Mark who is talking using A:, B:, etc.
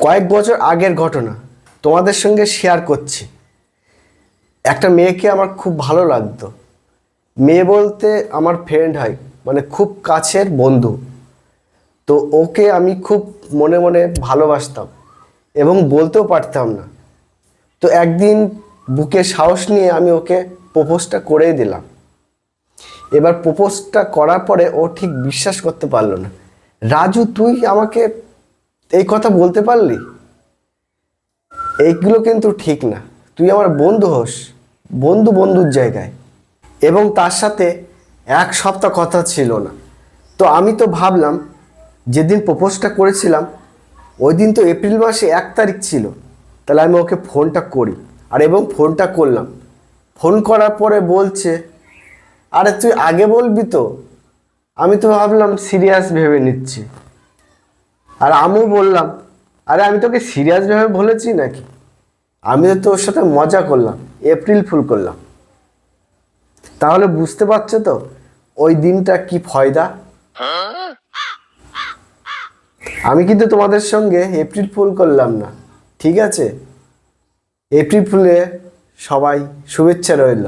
A: কয়েক বছর আগের ঘটনা তোমাদের সঙ্গে শেয়ার করছি। একটা মেয়েকে আমার খুব ভালো লাগতো। মেয়ে বলতে আমার ফ্রেন্ড হয় মানে খুব কাছের বন্ধু। তো ওকে আমি খুব মনে মনে ভালোবাসতাম এবং বলতেও পারতাম না। তো একদিন বুকে সাহস নিয়ে আমি ওকে প্রপোজটা করেই দিলাম। এবার প্রপোজটা করার পরে ও ঠিক বিশ্বাস করতে পারল না। রাজু, তুই আমাকে এই কথা বলতে পারলি? এইগুলো কিন্তু ঠিক না। তুই আমার বন্ধু হোস, বন্ধু বন্ধুর জায়গায়। এবং তার সাথে এক সপ্তাহ কথা ছিল না। তো আমি তো ভাবলাম, যেদিন প্রপোজটা করেছিলাম ওই দিন তো এপ্রিল মাসে এক তারিখ ছিল। তাহলে আমি ওকে ফোনটা করি। আর এবং ফোনটা করলাম। ফোন করার পরে বলছে, আরে তুই আগে বলবি তো? আমি তো ভাবলাম সিরিয়াস ভেবে নিচ্ছি। আর আমিও বললাম, আরে, আমি তোকে সিরিয়াস ভেবে বলেছি নাকি? আমি তো তোর সাথে মজা করলাম, এপ্রিল ফুল করলাম। তাহলে বুঝতে পারছ তো, ওই দিনটা কি ফয়দা? আমি কিন্তু তোমাদের সঙ্গে এপ্রিল ফুল করলাম না, ঠিক আছে? এপ্রিল ফুলে সবাই শুভেচ্ছা রইল।